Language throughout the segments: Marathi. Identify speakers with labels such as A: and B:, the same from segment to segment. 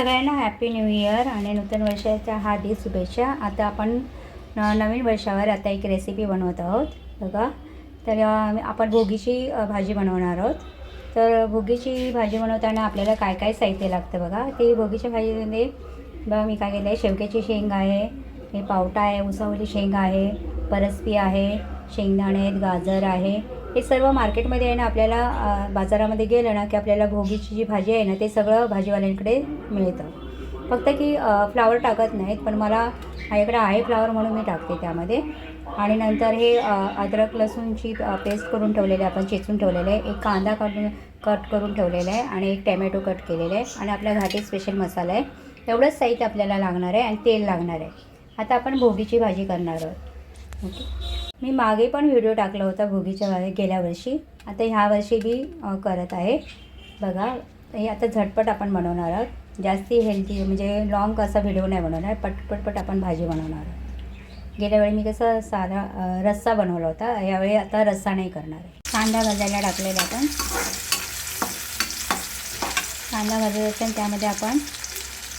A: सगळ्यांना हॅपी न्यू इयर आणि नूतन वर्षाच्या हार्दिक शुभेच्छा. आता आपण नवीन वर्षावर आता एक रेसिपी बनवत आहोत. बघा. तर आपण भोगीची भाजी बनवणार आहोत. तर भोगीची भाजी बनवताना आपल्याला काय काय साहित्य लागतं बघा. ते भोगीच्या भाजीमध्ये बघा मी काय केलं आहे शेवग्याची शेंग आहे हे पावटा आहे उसावली शेंग आहे परसपी आहे शेंगदाणे आहेत गाजर आहे हे सर्व मार्केटमध्ये आहे ना आपल्याला बाजारामध्ये गेलं ना की आपल्याला भोगीची जी भाजी आहे ना ते सगळं भाजीवाल्यांकडे मिळतं. फक्त की फ्लावर टाकत नाहीत पण मला माझ्याकडे आहे फ्लावर म्हणून मी टाकते त्यामध्ये. आणि नंतर हे अद्रक लसूणची पेस्ट करून ठेवलेले आपण चेचून ठेवलेले आहे. एक कांदा काढून कट करून ठेवलेला आहे आणि एक टॅमॅटो कट केलेला आहे. आणि आपल्या घाटी स्पेशल मसाला आहे. एवढंच साहित्य आपल्याला लागणार आहे आणि तेल लागणार आहे. आता आपण भोगीची भाजी करणार आहोत. ओके. मी मागे पण व्हिडिओ टाकला होता भोगीच्या भाजी गेल्या वर्षी. आता ह्या वर्षी बी करत आहे. बघा हे आता झटपट आपण बनवणार आहोत. जास्ती हेल्दी म्हणजे लॉंग असा व्हिडिओ नाही बनवणार पटपटपट आपण भाजी बनवणार आहोत. गेल्या वेळी मी कसं साधा रस्सा बनवला होता. यावेळी आता रस्सा नाही करणार आहे. कांदा भाजायला टाकलेला आपण. कांदा भाजत असताना त्यामध्ये आपण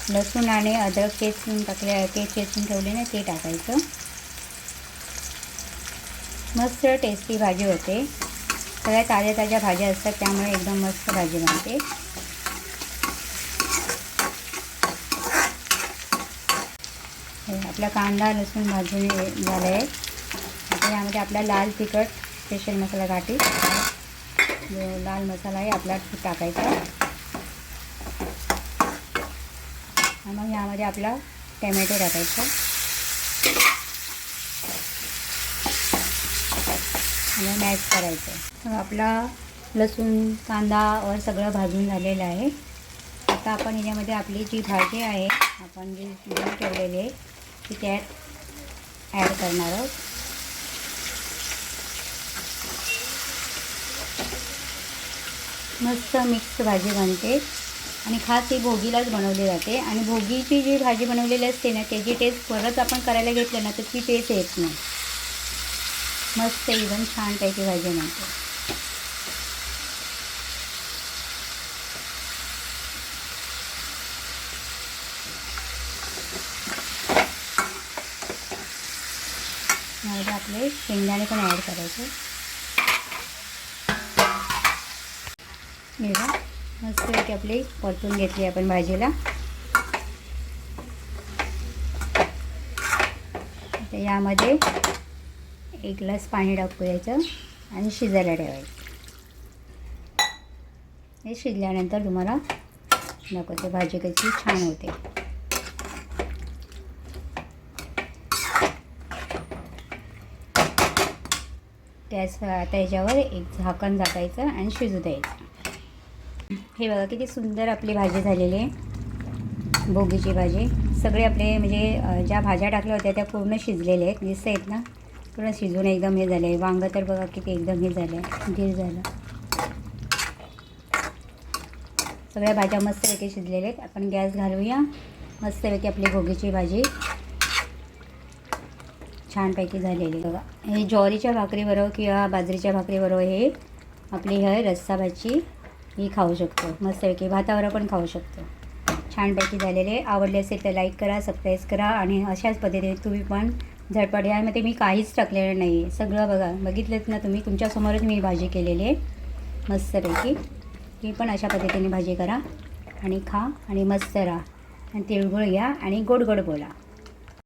A: लसूण आणि अद्रक चेचून टाकले ते चेचून ठेवले ना ते टाकायचं. मस्त टेस्टी भाजी होते. सगळ्या ताज्या ताज्या भाज्या असतात त्यामुळे एकदम मस्त भाजी बनते. आपला कांदा लसूण भाजून झालं आहे आता यामध्ये आपला लाल तिखट स्पेशल मसाला घाटी. जो लाल मसाला आहे आपला टाकायचा. मग यामध्ये आपला टॅमॅटो टाकायचा. आणि मॅश करायचं. तर आपला लसूण कांदा वर सगळं भाजून झालेलं आहे. आता आपण याच्यामध्ये आपली जी भाजी आहे आपण जी दूध ठेवलेली आहे ती त्यात ॲड करणार आहोत. मस्त मिक्स भाजी बनते. आणि खास ही भोगीलाच बनवली जाते. आणि भोगीची जी भाजी बनवलेली असते ना त्याची टेस्ट परत आपण करायला घेतलं ना तर ती टेस्ट येत नाही. मस्त एकदम छान टाईपची भाजी म्हणतो यामध्ये आपले शेंगदाणे पण ॲड करायचे. हे मस्त मस्तपैकी आपली परतून घेतली आपण भाजीला. आता यामध्ये एक ग्लास पाणी टाकू द्यायचं आणि शिजायला ठेवायचं. हे शिजल्यानंतर तुम्हाला दाखवते भाजी कशी छान होते. त्याच आता याच्यावर एक झाकण झाकायचं आणि शिजू द्यायचं. हे बघा किती सुंदर आपली भाजी झालेली आहे. भोगीची भाजी. सगळे आपले म्हणजे ज्या भाज्या टाकल्या होत्या त्या पूर्ण शिजलेल्या आहेत. म्हणजे दिसत आहेत ना? पूर्ण शिजून एकदम हे झालं. आहे वांगं तर बघा किती एकदम हे झालं. आहे गिर झालं. सगळ्या भाज्या मस्तपैकी शिजलेल्या आहेत. आपण गॅस घालूया. मस्तपैकी आपली भोगीची भाजी छानपैकी झालेली बघा. हे ज्वारीच्या भाकरीबरोबर किंवा बाजरीच्या भाकरीबरोबर हे आपली हे रस्सा भाजी ही खाऊ शकतो. मस्तपैकी भातावर पण खाऊ शकतो. छानपैकी झालेले आवडले असेल तर लाईक करा सबस्क्राईब करा आणि अशाच पद्धतीने तुम्ही पण झटपट. यामध्ये मी काहीच टाकलेलं नाही आहे सगळं बघा. बघितलेत ना तुम्ही? तुमच्यासमोरच मी भाजी केलेली आहे. मस्तपैकी. ही पण अशा पद्धतीने भाजी करा. आणि खा आणि मस्त राहा. आणि तिळगुळ घ्या आणि गोड गोड बोला.